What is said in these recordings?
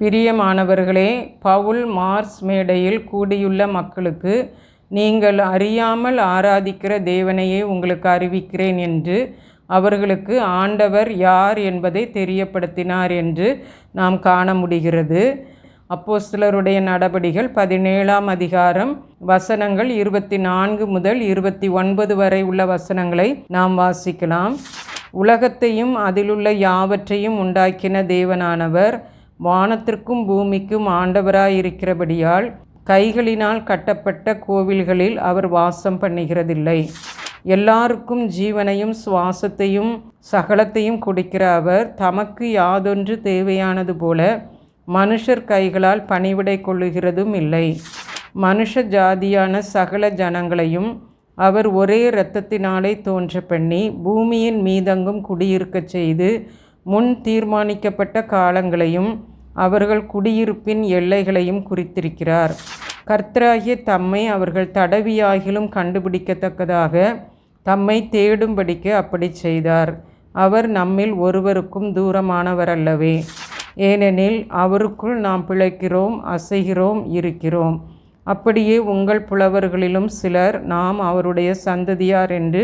பிரியமானவர்களே பவுல் மார்ஸ் மேடையில் கூடியுள்ள மக்களுக்கு நீங்கள் அறியாமல் ஆராதிக்கிற தேவனையே உங்களுக்கு அறிவிக்கிறேன் என்று அவர்களுக்கு ஆண்டவர் யார் என்பதை தெரியப்படுத்தினார் என்று நாம் காண முடிகிறது. அப்போஸ்தலருடைய நடபடிகள் பதினேழாம் அதிகாரம் வசனங்கள் இருபத்தி நான்கு முதல் இருபத்தி ஒன்பது வரை உள்ள வசனங்களை நாம் வாசிக்கலாம். உலகத்தையும் அதிலுள்ள யாவற்றையும் உண்டாக்கின தேவனானவர் வானத்திற்கும் பூமிக்கும் ஆண்டவராயிருக்கிறபடியால் கைகளினால் கட்டப்பட்ட கோவில்களில் அவர் வாசம் பண்ணுகிறதில்லை. எல்லாருக்கும் ஜீவனையும் சுவாசத்தையும் சகலத்தையும் கொடுக்கிற அவர் தமக்கு யாதொன்று தேவையானது போல மனுஷர் கைகளால் பணிவிடை கொள்ளுகிறதும் இல்லை. மனுஷ ஜாதியான சகல ஜனங்களையும் அவர் ஒரே இரத்தத்தினாலே தோன்ற பண்ணி பூமியின் மீதங்கும் குடியிருக்கச் செய்து முன் தீர்மானிக்கப்பட்ட காலங்களையும் அவர்கள் குடியிருப்பின் எல்லைகளையும் குறித்திருக்கிறார். கர்த்தராகிய தம்மை அவர்கள் தடவியாகிலும் கண்டுபிடிக்கத்தக்கதாக தம்மை தேடும்படிக்கு அப்படி செய்தார். அவர் நம்மில் ஒருவருக்கும் தூரமானவரல்லவே. ஏனெனில் அவருக்குள் நாம் பிழைக்கிறோம் அசைகிறோம் இருக்கிறோம். அப்படியே உங்கள் புலவர்களிலும் சிலர் நாம் அவருடைய சந்ததியார் என்று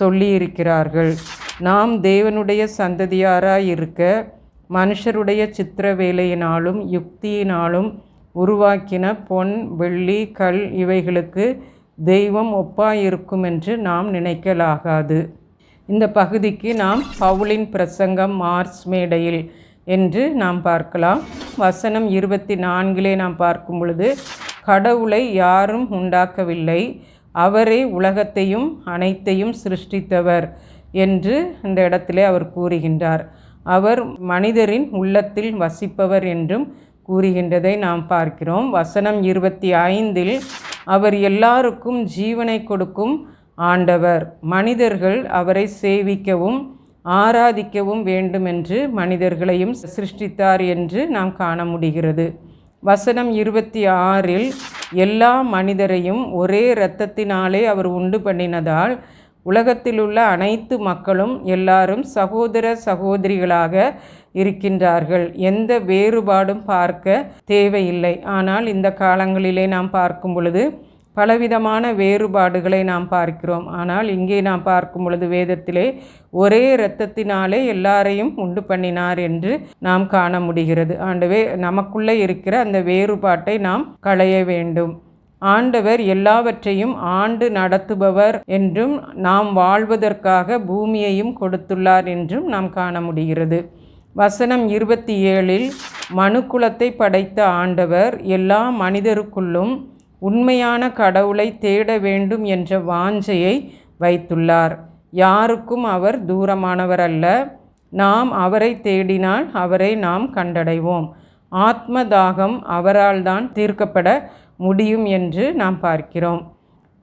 சொல்லியிருக்கிறார்கள். நாம் தேவனுடைய சந்ததியாராயிருக்க மனுஷருடைய சித்திர வேலையினாலும் யுக்தியினாலும் உருவாக்கின பொன் வெள்ளி கல் இவைகளுக்கு தெய்வம் ஒப்பாயிருக்கும் என்று நாம் நினைக்கலாகாது. இந்த பகுதிக்கு நாம் பவுலின் பிரசங்கம் மார்ச் மேடையில் என்று நாம் பார்க்கலாம். வசனம் இருபத்தி நான்கிலே நாம் பார்க்கும் பொழுது கடவுளை யாரும் உண்டாக்கவில்லை. அவரே உலகத்தையும் அனைத்தையும் சிருஷ்டித்தவர். என்று இந்த இடத்திலே அவர் கூறுகின்றார். அவர் மனிதரின் உள்ளத்தில் வசிப்பவர் என்றும் கூறுகின்றதை நாம் பார்க்கிறோம். வசனம் இருபத்தி ஐந்தில் அவர் எல்லாருக்கும் ஜீவனை கொடுக்கும் ஆண்டவர். மனிதர்கள் அவரை சேவிக்கவும் ஆராதிக்கவும் வேண்டுமென்று மனிதர்களையும் சிருஷ்டித்தார் என்று நாம் காண முடிகிறது. வசனம் இருபத்தி ஆறில் எல்லா மனிதரையும் ஒரே இரத்தத்தினாலே அவர் உண்டு பண்ணினதால் உலகத்திலுள்ள அனைத்து மக்களும் எல்லாரும் சகோதர சகோதரிகளாக இருக்கின்றார்கள். எந்த வேறுபாடும் பார்க்க தேவையில்லை. ஆனால் இந்த காலங்களிலே நாம் பார்க்கும் பொழுது பலவிதமான வேறுபாடுகளை நாம் பார்க்கிறோம். ஆனால் இங்கே நாம் பார்க்கும் பொழுது வேதத்திலே ஒரே இரத்தத்தினாலே எல்லாரையும் உண்டு பண்ணினார் என்று நாம் காண முடிகிறது. ஆண்டவே நமக்குள்ளே இருக்கிற அந்த வேறுபாட்டை நாம் களைய வேண்டும். ஆண்டவர் எல்லாவற்றையும் ஆண்டு நடத்துபவர் என்றும் நாம் வாழ்வதற்காக பூமியையும் கொடுத்துள்ளார் என்றும் நாம் காண முடிகிறது. வசனம் இருபத்தி ஏழில் மனுக்குலத்தை படைத்த ஆண்டவர் எல்லா மனிதருக்குள்ளும் உண்மையான கடவுளை தேட வேண்டும் என்ற வாஞ்சையை வைத்துள்ளார். யாருக்கும் அவர் தூரமானவர் அல்ல. நாம் அவரை தேடினால் அவரை நாம் கண்டடைவோம். ஆத்ம தாகம் அவரால் தான் தீர்க்கப்பட முடியும் என்று நாம் பார்க்கிறோம்.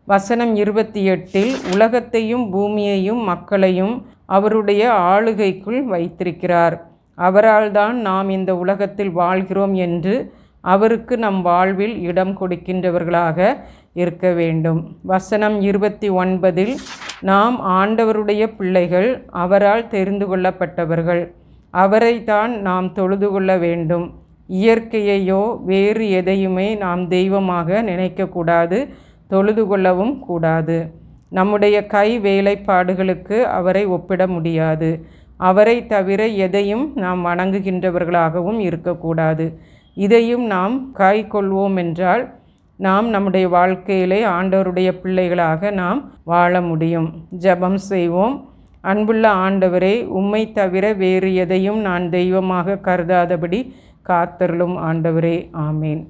வசனம் இருபத்தி எட்டில் உலகத்தையும் பூமியையும் மக்களையும் அவருடைய ஆளுகைக்குள் வைத்திருக்கிறார். அவரால் தான் நாம் இந்த உலகத்தில் வாழ்கிறோம் என்று அவருக்கு நம் வாழ்வில் இடம் கொடுக்கின்றவர்களாக இருக்க வேண்டும். வசனம் இருபத்தி ஒன்பதில் நாம் ஆண்டவருடைய பிள்ளைகள் அவரால் தெரிந்து கொள்ளப்பட்டவர்கள். அவரை தான் நாம் தொழுது கொள்ள வேண்டும். இயற்கையையோ வேறு எதையுமே நாம் தெய்வமாக நினைக்கக்கூடாது தொழுது கொள்ளவும் கூடாது. நம்முடைய கை வேலைப்பாடுகளுக்கு அவரை ஒப்பிட முடியாது. அவரை தவிர எதையும் நாம் வணங்குகின்றவர்களாகவும் இருக்கக்கூடாது. இதையும் நாம் கை கொள்வோம் என்றால் நாம் நம்முடைய வாழ்க்கையிலே ஆண்டவருடைய பிள்ளைகளாக நாம் வாழ முடியும். ஜபம் செய்வோம். அன்புள்ள ஆண்டவரே உம்மை தவிர வேறு எதையும் நான் தெய்வமாக கருதாதபடி காத்தருளும் ஆண்டவரே ஆமேன்.